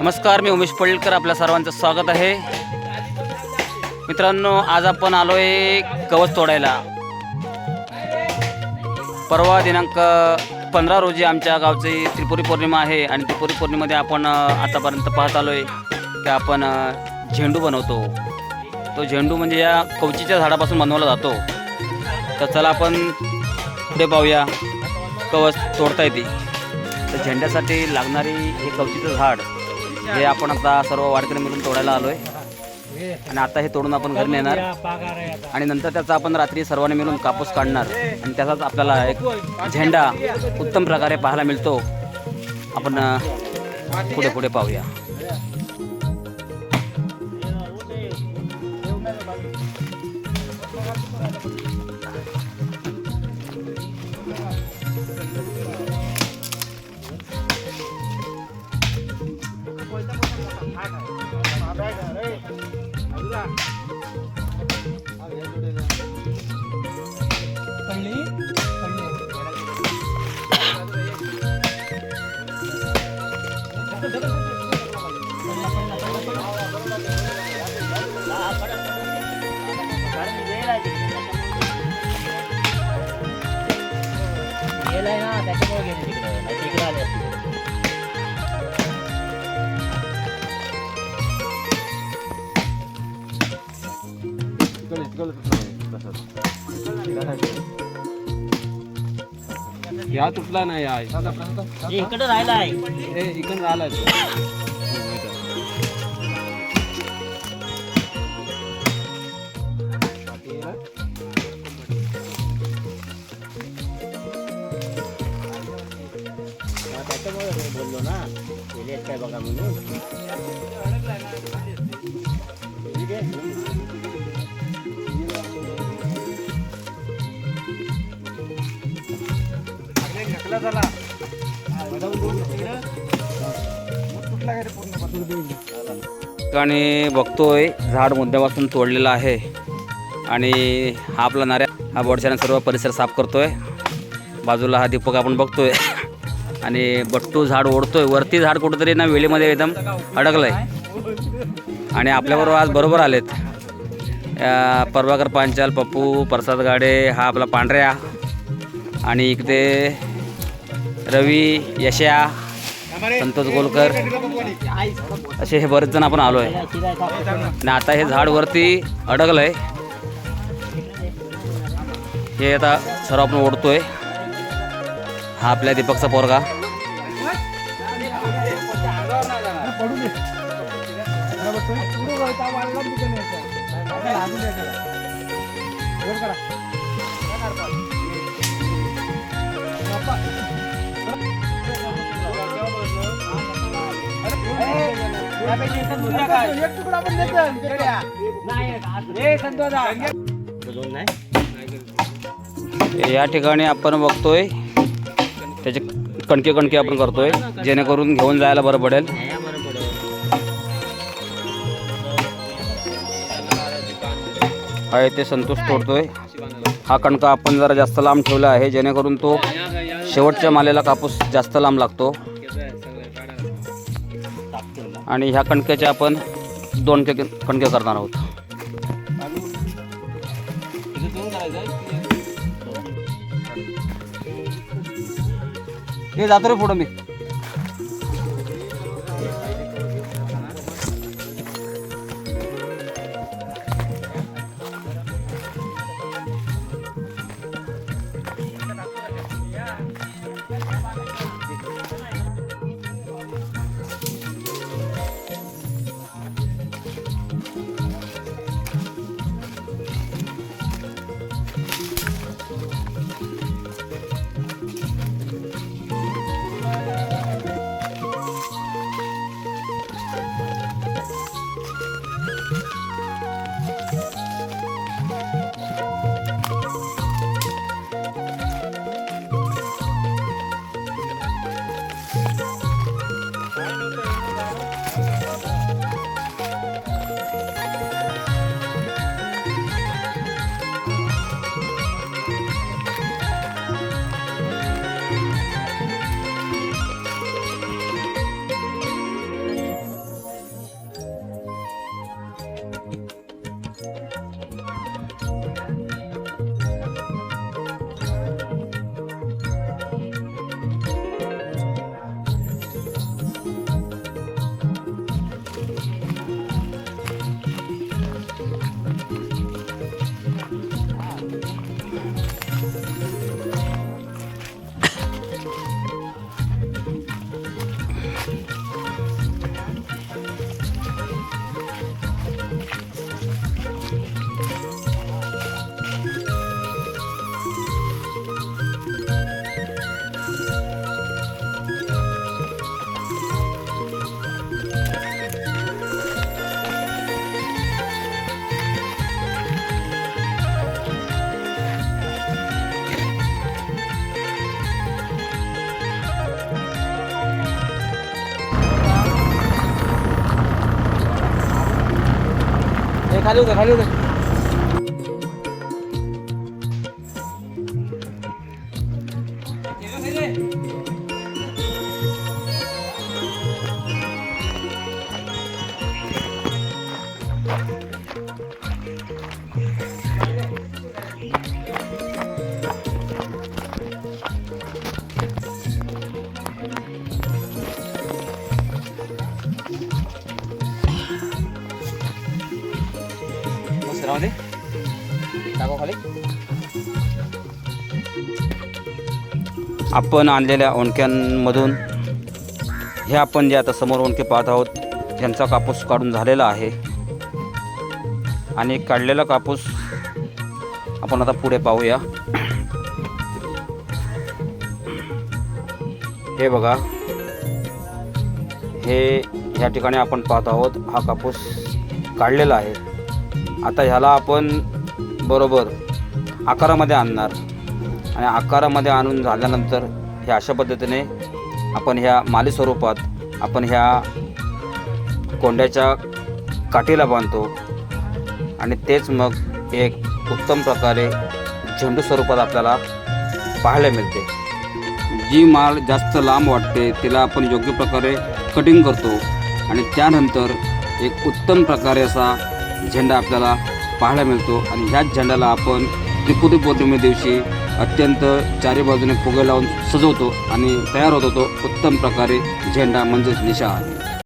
नमस्कार मी उमेश पडळकर आपल्या सर्वांचं स्वागत आहे. मित्रांनो आज आपण आलो आहे कवच तोडायला. परवा दिनांक पंधरा रोजी आमच्या गावची त्रिपुरी पौर्णिमा आहे आणि त्रिपुरी पौर्णिमेमध्ये आपण आतापर्यंत पाहत आलो आहे की आपण झेंडू बनवतो. तो झेंडू म्हणजे या कवचीच्या झाडापासून बनवला जातो. तर चला आपण पुढे पाहूया कवच तोडता येते. तर झेंड्यासाठी लागणारी हे कवचीचं झाड हे आपण आता सर्व वारकरी मिळून तोडायला आलो आहे आणि आता हे तोडून आपण घरी नेणार. आणि नंतर त्याचा आपण रात्री सर्वांनी मिळून कापूस काढणार. आणि त्याचाच आपल्याला एक झेंडा उत्तम प्रकारे पाहायला मिळतो. आपण पुढे पुढे पाहूया. गेले तिकडं नाही तिकडे आले असते या. तुटला नाही इकडे राहिला आहे इकडे राहिला त्याच्यामुळे बोललो ना काय बघा म्हणून ठिकाणी बघतोय झाड मुद्द्यापासून तोडलेलं आहे. आणि हा आपला नाऱ्या हा बोडशाने सर्व परिसर साफ करतोय. बाजूला हा दीपक आपण बघतोय. आणि बट्टू झाड ओढतोय. वरती झाड कुठंतरी ना वेलीमध्ये एकदम अडकलंय. आणि आपल्याबरोबर आज बरोबर आलेत. अं, प्रभाकर पांचाल पप्पू प्रसाद गाडे हा आपला पांढऱ्या. आणि इकडे रवी यशा संतोष गोलकर. असे हे बरेच जण आपण आलो आहे आणि आता हे झाड वरती अडकलंय. हे आता सर्व आपण ओढतोय. हा आपल्या दीपकचा पोरगा. या ठिकाणी आपण बघतोय त्याचे कणके कणके आपण करतोय जेणेकरून घेऊन जायला बरं पडेल. आहे ते संतोष तोडतोय. हा कणका आपण जरा जास्त लांब ठेवला आहे जेणेकरून तो शेवटच्या मालेला कापूस जास्त लांब लागतो. आणि ह्या कणक्याचे आपण दोन के कणके करणार आहोत. हे जातो रे पुढं मी. 开溜子开溜子。दे टाका खाली. आपण आणलेल्या ओंडक्यांमधून हे आपण जे आता समोर ओंडके पाहत आहोत त्यांचा कापूस काढून झालेला आहे. आणि काढलेला कापूस आपण आता पुढे पाहूया. हे बघा. हे ह्या ठिकाणी आपण पाहत आहोत हा कापूस काढलेला आहे. आता ह्याला आपण बरोबर आकारामध्ये आणणार. आणि आकारामध्ये आणून झाल्यानंतर हे अशा पद्धतीने आपण ह्या माली स्वरूपात आपण ह्या कोंड्याच्या काठीला बांधतो. आणि तेच मग एक उत्तम प्रकारे झेंडू स्वरूपात आपल्याला पाहायला मिळते. जी माल जास्त लांब वाटते तिला आपण योग्य प्रकारे कटिंग करतो. आणि त्यानंतर एक उत्तम प्रकारे असा झेंडा आपल्याला पाहायला मिळतो आणि ह्याच झेंड्याला आपण त्रिपुरी पौर्णिमे दिवशी अत्यंत चारी बाजूने फुगे लावून सजवतो आणि तयार होतो तो उत्तम प्रकारे झेंडा म्हणजेच निशाण.